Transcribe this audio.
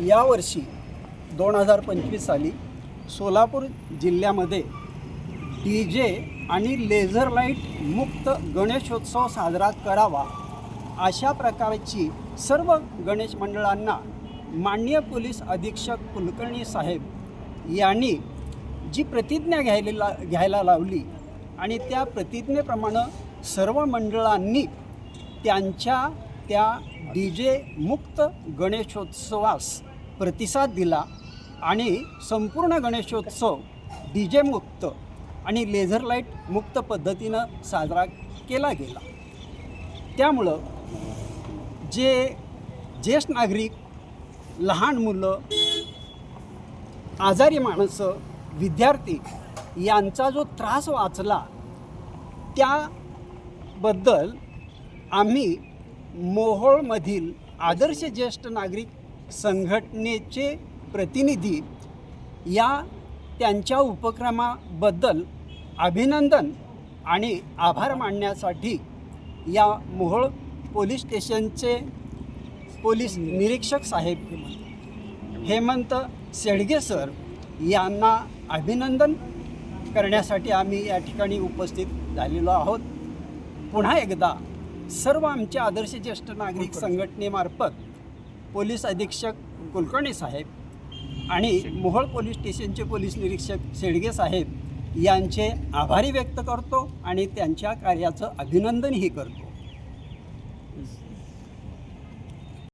यावर्षी दोन हजार पंचवीस साली सोलापूर जिल्ह्यामध्ये डी जे आणि लेझर लाइट मुक्त गणेशोत्सव साजरा करावा अशा प्रकारची सर्व गणेश मंडळांना मान्य पोलीस अधीक्षक कुलकर्णी साहेब यांनी जी प्रतिज्ञा घ्यायला घ्यायला लावली आणि त्या प्रतिज्ञेप्रमाणे सर्व मंडळांनी त्यांच्या त्या डी जे मुक्त गणेशोत्सवास प्रतिसाद दिला आणि संपूर्ण गणेशोत्सव डी जे मुक्त आणि लेझर लाइट मुक्त पद्धतीनं साजरा केला गेला. त्यामुळं जे ज्येष्ठ नागरिक लहान मुलं आजारी माणसं विद्यार्थी यांचा जो त्रास वाचला त्याबद्दल आम्ही मोहोळमधील आदर्श ज्येष्ठ नागरिक संघटनेचे प्रतिनिधी या त्यांच्या उपक्रमाबद्दल अभिनंदन आणि आभार मानण्यासाठी या मोहोळ पोलीस स्टेशनचे पोलीस निरीक्षक साहेब हेमंत शेडगे सर यांना अभिनंदन करण्यासाठी आम्ही या ठिकाणी उपस्थित झालेलो आहोत. पुन्हा एकदा सर्व आमच्या आदर्श ज्येष्ठ नागरिक संघटनेमार्फत पोलीस अधीक्षक कुलकर्णी साहेब आणि मोहोळ पोलीस स्टेशनचे पोलीस निरीक्षक शेडगे साहेब यांचे आभारी व्यक्त करतो आणि त्यांच्या कार्याचं अभिनंदनही करतो.